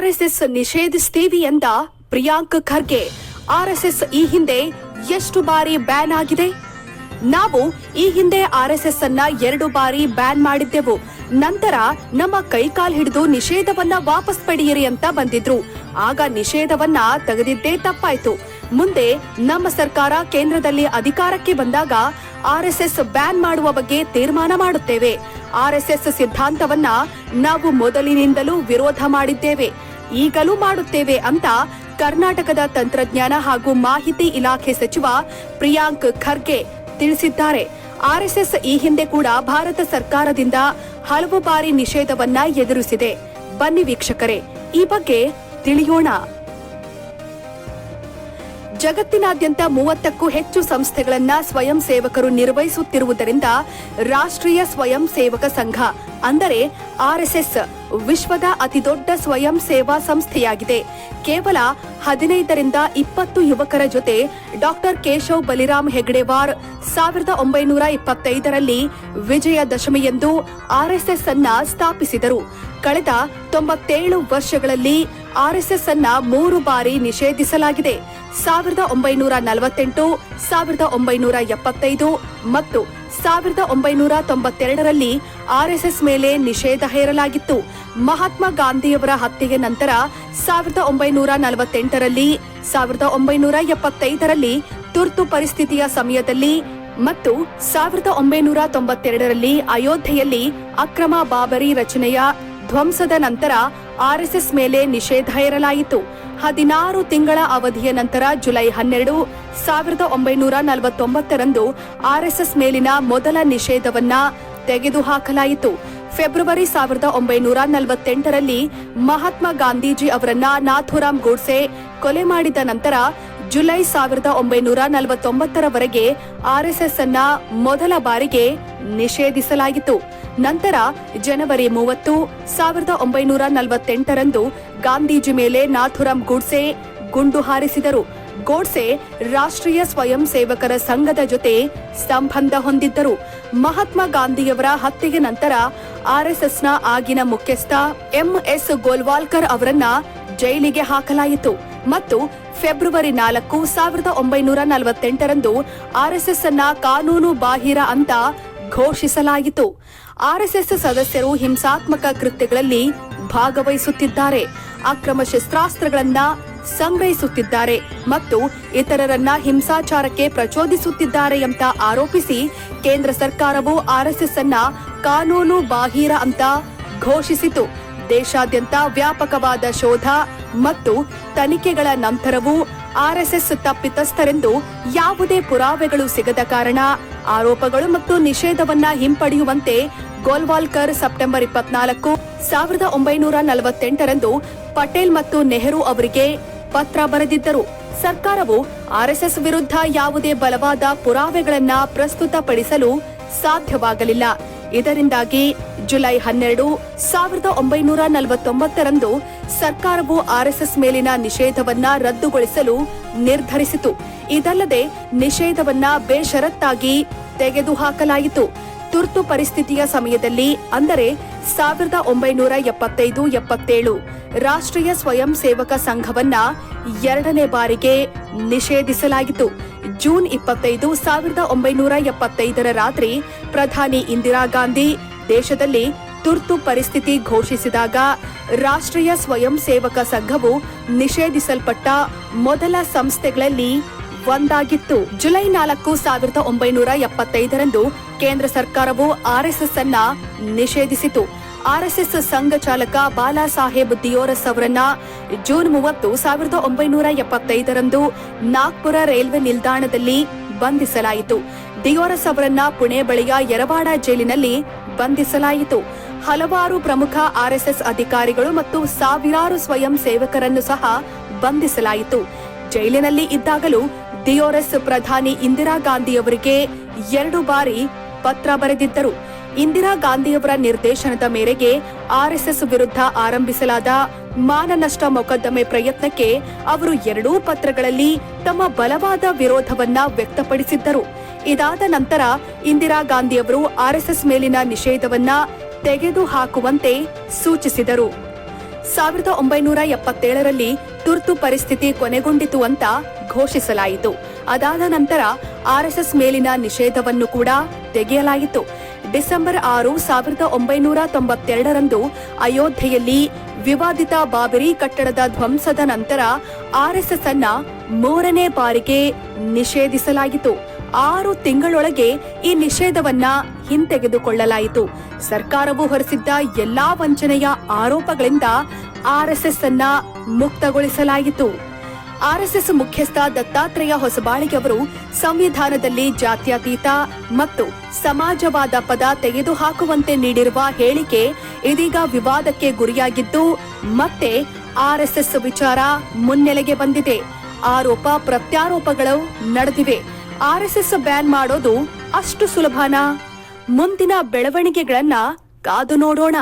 RSS ನಿಷೇಧಿಸ್ತೀವಿ ಎಂದ Priyank Kharge. RSS ಈ ಹಿಂದೆ ಎಷ್ಟು ಬಾರಿ ಬ್ಯಾನ್ ಆಗಿದೆ? ನಾವು ಈ ಹಿಂದೆ ಆರ್ಎಸ್ಎಸ್ ಅನ್ನ ಎರಡು ಬಾರಿ ಬ್ಯಾನ್ ಮಾಡಿದ್ದೆವು. ನಂತರ ನಮ್ಮ ಕೈಕಾಲ್ ಹಿಡಿದು ನಿಷೇಧವನ್ನ ವಾಪಸ್ ಪಡೆಯಿರಿ ಅಂತ ಬಂದಿದ್ರು. ಆಗ ನಿಷೇಧವನ್ನ ತೆಗೆದಿದ್ದೇ ತಪ್ಪಾಯ್ತು. ಮುಂದೆ ನಮ್ಮ ಸರ್ಕಾರ ಕೇಂದ್ರದಲ್ಲಿ ಅಧಿಕಾರಕ್ಕೆ ಬಂದಾಗ ಆರ್ಎಸ್ಎಸ್ ಬ್ಯಾನ್ ಮಾಡುವ ಬಗ್ಗೆ ತೀರ್ಮಾನ ಮಾಡುತ್ತೇವೆ. ಆರ್ಎಸ್ಎಸ್ ಸಿದ್ಧಾಂತವನ್ನ ನಾವು ಮೊದಲಿನಿಂದಲೂ ವಿರೋಧ ಮಾಡಿದ್ದೇವೆ. ಈಗಲೂ ಮಾಡುತ್ತೇವೆ ಅಂತ ಕರ್ನಾಟಕದ ತಂತ್ರಜ್ಞಾನ ಹಾಗೂ ಮಾಹಿತಿ ಇಲಾಖೆ ಸಚಿವ ಪ್ರಿಯಾಂಕ್ ಖರ್ಗೆ ತಿಳಿಸಿದ್ದಾರೆ. ಆರ್ಎಸ್ಎಸ್ ಈ ಹಿಂದೆ ಕೂಡ ಭಾರತ ಸರ್ಕಾರದಿಂದ ಹಲವು ಬಾರಿ ನಿಷೇಧವನ್ನ ಎದುರಿಸಿದೆ. ಬನ್ನಿ ವೀಕ್ಷಕರೇ, ಈ ಬಗ್ಗೆ ತಿಳಿಯೋಣ. ಜಗತ್ತಿನಾದ್ಯಂತ ಮೂವತ್ತಕ್ಕೂ ಹೆಚ್ಚು ಸಂಸ್ಥೆಗಳನ್ನ ಸ್ವಯಂ ಸೇವಕರು ನಿರ್ವಹಿಸುತ್ತಿರುವುದರಿಂದ ರಾಷ್ಟ್ರೀಯ ಸ್ವಯಂ ಸೇವಕ ಸಂಘ, ಅಂದರೆ ಆರ್ಎಸ್ಎಸ್ ವಿಶ್ವದ ಅತಿದೊಡ್ಡ ಸ್ವಯಂ ಸೇವಾ ಸಂಸ್ಥೆಯಾಗಿದೆ. ಕೇವಲ ಹದಿನೈದರಿಂದ ಇಪ್ಪತ್ತು ಯುವಕರ ಜೊತೆ ಡಾಕ್ಟರ್ ಕೇಶವ್ ಬಲಿರಾಮ್ ಹೆಗ್ಡೆವಾರ್ ಸಾವಿರದ ಒಂಬೈನೂರ ಇಪ್ಪತ್ತೈದರಲ್ಲಿ ವಿಜಯದಶಮಿಯಂದು ಆರ್ಎಸ್ಎಸ್ ಅನ್ನ ಸ್ಥಾಪಿಸಿದರು. ಕಳೆದ ತೊಂಬತ್ತೇಳು ವರ್ಷಗಳಲ್ಲಿ ಆರ್ಎಸ್ಎಸ್ ಅನ್ನ ಮೂರು ಬಾರಿ ನಿಷೇಧಿಸಲಾಗಿದೆ. ಸಾವಿರದ ಒಂಬೈನೂರ ನಲವತ್ತೆಂಟು, ಸಾವಿರದ ಒಂಬೈನೂರ ಎಪ್ಪತ್ತೈದು ಮತ್ತು ಸಾವಿರದ ಒಂಬೈನೂರ ತೊಂಬತ್ತೆರಡರಲ್ಲಿ ಆರ್ಎಸ್ಎಸ್ ಮೇಲೆ ನಿಷೇಧ ಹೇರಲಾಗಿತ್ತು. ಮಹಾತ್ಮ ಗಾಂಧಿಯವರ ಹತ್ಯೆಗೆ ನಂತರ ಸಾವಿರದ ಒಂಬೈನೂರ ನಲವತ್ತೆಂಟರಲ್ಲಿ, ಸಾವಿರದ ಒಂಬೈನೂರ ಎಪ್ಪತ್ತೈದರಲ್ಲಿ ತುರ್ತು ಪರಿಸ್ಥಿತಿಯ ಸಮಯದಲ್ಲಿ ಮತ್ತು ಸಾವಿರದ ಒಂಬೈನೂರ ತೊಂಬತ್ತೆರಡರಲ್ಲಿ ಅಯೋಧ್ಯೆಯಲ್ಲಿ ಅಕ್ರಮ ಬಾಬರಿ ರಚನೆಯ ಧ್ವಂಸದ ನಂತರ ಆರ್ಎಸ್ಎಸ್ ಮೇಲೆ ನಿಷೇಧ ಹೇರಲಾಯಿತು. ಹದಿನಾರು ತಿಂಗಳ ಅವಧಿಯ ನಂತರ ಜುಲೈ ಹನ್ನೆರಡು ಸಾವಿರದ ಒಂಬೈನೂರ ನಲವತ್ತೊಂಬತ್ತರಂದು ಆರ್ಎಸ್ಎಸ್ ಮೇಲಿನ ಮೊದಲ ನಿಷೇಧವನ್ನ ತೆಗೆದುಹಾಕಲಾಯಿತು. ಫೆಬ್ರವರಿ ಸಾವಿರದ ಒಂಬೈನೂರ ನಲವತ್ತೆಂಟರಲ್ಲಿ ಮಹಾತ್ಮ ಗಾಂಧೀಜಿ ಅವರನ್ನ ನಾಥುರಾಮ್ ಗೋಡ್ಸೆ ಕೊಲೆ ಮಾಡಿದ ನಂತರ ಜುಲೈ ಸಾವಿರದ ಒಂಬೈನೂರ ನಲವತ್ತೊಂಬತ್ತರವರೆಗೆ ಆರ್ಎಸ್ಎಸ್ ಅನ್ನ ಮೊದಲ ಬಾರಿಗೆ ನಿಷೇಧಿಸಲಾಯಿತು. ನಂತರ ಜನವರಿ ಮೂವತ್ತು, ಸಾವಿರದ ಒಂಬೈನೂರ ನಲವತ್ತೆಂಟರಂದು ಗಾಂಧೀಜಿ ಮೇಲೆ ನಾಥುರಾಮ್ ಗೂಡ್ಸೆ ಗುಂಡು ಹಾರಿಸಿದರು. ಗೋಡ್ಸೆ ರಾಷ್ಟ್ರೀಯ ಸ್ವಯಂ ಸೇವಕರ ಸಂಘದ ಜೊತೆ ಸಂಬಂಧ ಹೊಂದಿದ್ದರು. ಮಹಾತ್ಮ ಗಾಂಧಿಯವರ ಹತ್ಯೆಯ ನಂತರ ಆರ್ಎಸ್ಎಸ್ನ ಆಗಿನ ಮುಖ್ಯಸ್ಥ ಎಂಎಸ್ ಗೋಲ್ವಾಲ್ಕರ್ ಅವರನ್ನ ಜೈಲಿಗೆ ಹಾಕಲಾಯಿತು. ಮತ್ತು ಫೆಬ್ರವರಿ ನಾಲ್ಕು, ಸಾವಿರದ ಒಂಬೈನೂರ ನಲವತ್ತೆಂಟರಂದು ಆರ್ಎಸ್ಎಸ್ ಅನ್ನ ಕಾನೂನು ಬಾಹಿರ ಅಂತ ಘೋಷಿಸಲಾಯಿತು. ಆರ್ಎಸ್ಎಸ್ ಸದಸ್ಯರು ಹಿಂಸಾತ್ಮಕ ಕೃತ್ಯಗಳಲ್ಲಿ ಭಾಗವಹಿಸುತ್ತಿದ್ದಾರೆ. ಅಕ್ರಮ ಶಸ್ತ್ರಾಸ್ತ್ರಗಳನ್ನ ಸಂಗ್ರಹಿಸುತ್ತಿದ್ದಾರೆ ಮತ್ತು ಇತರರನ್ನ ಹಿಂಸಾಚಾರಕ್ಕೆ ಪ್ರಚೋದಿಸುತ್ತಿದ್ದಾರೆ ಅಂತ ಆರೋಪಿಸಿ ಕೇಂದ್ರ ಸರ್ಕಾರವು ಆರ್ಎಸ್ಎಸ್ ಅನ್ನ ಕಾನೂನು ಬಾಹಿರ ಅಂತ ಘೋಷಿಸಿತು. ದೇಶಾದ್ಯಂತ ವ್ಯಾಪಕವಾದ ಶೋಧ ಮತ್ತು ತನಿಖೆಗಳ ನಂತರವೂ ಆರ್ಎಸ್ಎಸ್ ತಪ್ಪಿತಸ್ಥರೆಂದು ಯಾವುದೇ ಪುರಾವೆಗಳು ಸಿಗದ ಕಾರಣ ಆರೋಪಗಳು ಮತ್ತು ನಿಷೇಧವನ್ನ ಹಿಂಪಡೆಯುವಂತೆ ಗೋಲ್ವಾಲ್ಕರ್ ಸೆಪ್ಟೆಂಬರ್ ಇಪ್ಪತ್ನಾಲ್ಕು ಸಾವಿರದ ಒಂಬೈನೂರ ನಲವತ್ತೆಂಟರಂದು ಪಟೇಲ್ ಮತ್ತು ನೆಹರು ಅವರಿಗೆ ಪತ್ರ ಬರೆದಿದ್ದರು. ಸರ್ಕಾರವು ಆರ್ಎಸ್ಎಸ್ ವಿರುದ್ಧ ಯಾವುದೇ ಬಲವಾದ ಪುರಾವೆಗಳನ್ನ ಪ್ರಸ್ತುತಪಡಿಸಲು ಸಾಧ್ಯವಾಗಲಿಲ್ಲ. ಇದರಿಂದಾಗಿ ಜುಲೈ ಹನ್ನೆರಡು, ಸಾವಿರದ ಒಂಬೈನೂರ ನಲವತ್ತೊಂಬತ್ತರಂದು ಸರ್ಕಾರವು ಆರ್ಎಸ್ಎಸ್ ಮೇಲಿನ ನಿಷೇಧವನ್ನ ರದ್ದುಗೊಳಿಸಲು ನಿರ್ಧರಿಸಿತು. ಇದಲ್ಲದೆ ನಿಷೇಧವನ್ನ ಬೇಷರತ್ತಾಗಿ ತೆಗೆದುಹಾಕಲಾಯಿತು. ತುರ್ತು ಪರಿಸ್ಥಿತಿಯ ಸಮಯದಲ್ಲಿ, ಅಂದರೆ ಸಾವಿರದ ಒಂಬೈನೂರ ಎಪ್ಪತ್ತೈದು, ಎಪ್ಪತ್ತೇಳು, ರಾಷ್ಟ್ರೀಯ ಸ್ವಯಂ ಸೇವಕ ಸಂಘವನ್ನ ಎರಡನೇ ಬಾರಿಗೆ ನಿಷೇಧಿಸಲಾಯಿತು. ಜೂನ್ ಇಪ್ಪತ್ತೈದು, ಸಾವಿರದ ಒಂಬೈನೂರ ಎಪ್ಪತ್ತೈದರ ರಾತ್ರಿ ಪ್ರಧಾನಿ ಇಂದಿರಾ ಗಾಂಧಿ ದೇಶದಲ್ಲಿ ತುರ್ತು ಪರಿಸ್ಥಿತಿ ಘೋಷಿಸಿದಾಗ ರಾಷ್ಟ್ರೀಯ ಸ್ವಯಂ ಸೇವಕ ಸಂಘವು ನಿಷೇಧಿಸಲ್ಪಟ್ಟ ಮೊದಲ ಸಂಸ್ಥೆಗಳಲ್ಲಿ ಒಂದಾಗಿತ್ತು. ಜುಲೈ ನಾಲ್ಕು ಸಾವಿರದ ಒಂಬೈನೂರ ಎಪ್ಪತ್ತೈದರಂದು ಕೇಂದ್ರ ಸರ್ಕಾರವು ಆರ್ಎಸ್ಎಸ್ ಅನ್ನ ನಿಷೇಧಿಸಿತು. ಆರ್ಎಸ್ಎಸ್ ಸಂಘ ಚಾಲಕ ಬಾಲಾ ಸಾಹೇಬ್ ದಿಯೋರಸ್ ಅವರನ್ನ ಜೂನ್ ಮೂವತ್ತು ಸಾವಿರದ ಒಂಬೈನೂರ ಎಪ್ಪತ್ತೈದರಂದು ನಾಗ್ಪುರ ರೈಲ್ವೆ ನಿಲ್ದಾಣದಲ್ಲಿ ಬಂಧಿಸಲಾಯಿತು. ದಿಯೋರಸ್ ಅವರನ್ನ ಪುಣೆ ಬಳಿಯ ಯರವಾಡ ಜೈಲಿನಲ್ಲಿ ಬಂಧಿಸಲಾಯಿತು. ಹಲವಾರು ಪ್ರಮುಖ ಆರ್ಎಸ್ಎಸ್ ಅಧಿಕಾರಿಗಳು ಮತ್ತು ಸಾವಿರಾರು ಸ್ವಯಂ ಸೇವಕರನ್ನು ಸಹ ಬಂಧಿಸಲಾಯಿತು. ಜೈಲಿನಲ್ಲಿ ಇದ್ದಾಗಲೂ ಡಿಒರ್ಎಸ್ ಪ್ರಧಾನಿ ಇಂದಿರಾ ಗಾಂಧಿಯವರಿಗೆ ಎರಡು ಬಾರಿ ಪತ್ರ ಬರೆದಿದ್ದರು. ಇಂದಿರಾ ಗಾಂಧಿಯವರ ನಿರ್ದೇಶನದ ಮೇರೆಗೆ ಆರ್ಎಸ್ಎಸ್ ವಿರುದ್ಧ ಆರಂಭಿಸಲಾದ ಮಾನನಷ್ಟ ಮೊಕದ್ದಮೆ ಪ್ರಯತ್ನಕ್ಕೆ ಅವರು ಎರಡೂ ಪತ್ರಗಳಲ್ಲಿ ತಮ್ಮ ಬಲವಾದ ವಿರೋಧವನ್ನ ವ್ಯಕ್ತಪಡಿಸಿದ್ದರು. ಇದಾದ ನಂತರ ಇಂದಿರಾ ಗಾಂಧಿಯವರು ಆರ್ಎಸ್ಎಸ್ ಮೇಲಿನ ನಿಷೇಧವನ್ನ ತೆಗೆದುಹಾಕುವಂತೆ ಸೂಚಿಸಿದರು. ಸಾವಿರದ ಒಂಬೈನೂರ ಎಪ್ಪತ್ತೇಳರಲ್ಲಿ ತುರ್ತು ಪರಿಸ್ಥಿತಿ ಕೊನೆಗೊಂಡಿತು ಅಂತ ಘೋಷಿಸಲಾಯಿತು. ಅದಾದ ನಂತರ ಆರ್ಎಸ್ಎಸ್ ಮೇಲಿನ ನಿಷೇಧವನ್ನು ಕೂಡ ತೆಗೆಯಲಾಯಿತು. ಡಿಸೆಂಬರ್ ಆರು, ಸಾವಿರದ ಒಂಬೈನೂರ ತೊಂಬತ್ತೆರಡರಂದು ಅಯೋಧ್ಯೆಯಲ್ಲಿ ವಿವಾದಿತ ಬಾಬರಿ ಕಟ್ಟಡದ ಧ್ವಂಸದ ನಂತರ ಆರ್ಎಸ್ಎಸ್ ಅನ್ನ ಮೂರನೇ ಬಾರಿಗೆ ನಿಷೇಧಿಸಲಾಯಿತು. ಆರು ತಿಂಗಳೊಳಗೆ ಈ ನಿಷೇಧವನ್ನ ಹಿಂತೆಗೆದುಕೊಳ್ಳಲಾಯಿತು. ಸರ್ಕಾರವು ಹೊರಿಸಿದ್ದ ಎಲ್ಲಾ ವಂಚನೆಯ ಆರೋಪಗಳಿಂದ ಆರ್ಎಸ್ಎಸ್ ಅನ್ನ ಮುಕ್ತಗೊಳಿಸಲಾಯಿತು. ಆರ್ಎಸ್ಎಸ್ ಮುಖ್ಯಸ್ಥ ದತ್ತಾತ್ರೇಯ ಹೊಸಬಾಳಿಗೆ ಅವರು ಸಂವಿಧಾನದಲ್ಲಿ ಜಾತ್ಯತೀತ ಮತ್ತು ಸಮಾಜವಾದ ಪದ ತೆಗೆದುಹಾಕುವಂತೆ ನೀಡಿರುವ ಹೇಳಿಕೆ ಇದೀಗ ವಿವಾದಕ್ಕೆ ಗುರಿಯಾಗಿದ್ದು, ಮತ್ತೆ ಆರ್ಎಸ್ಎಸ್ ವಿಚಾರ ಮುನ್ನೆಲೆಗೆ ಬಂದಿದೆ. ಆರೋಪ, ಪ್ರತ್ಯಾರೋಪಗಳು ನಡೆದಿವೆ. ಆರ್ಎಸ್ಎಸ್ ಬ್ಯಾನ್ ಮಾಡೋದು ಅಷ್ಟು ಸುಲಭನಾ? ಮುಂದಿನ ಬೆಳವಣಿಗೆಗಳನ್ನ ಕಾದು ನೋಡೋಣ.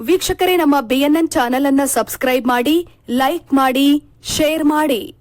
ವೀಕ್ಷಕರೇ, ನಮ್ಮ ಬಿಎನ್ಎನ್ ಚಾನೆಲ್ ಅನ್ನ ಸಬ್ಸ್ಕ್ರೈಬ್ ಮಾಡಿ, ಲೈಕ್ ಮಾಡಿ, ಶೇರ್ ಮಾಡಿ.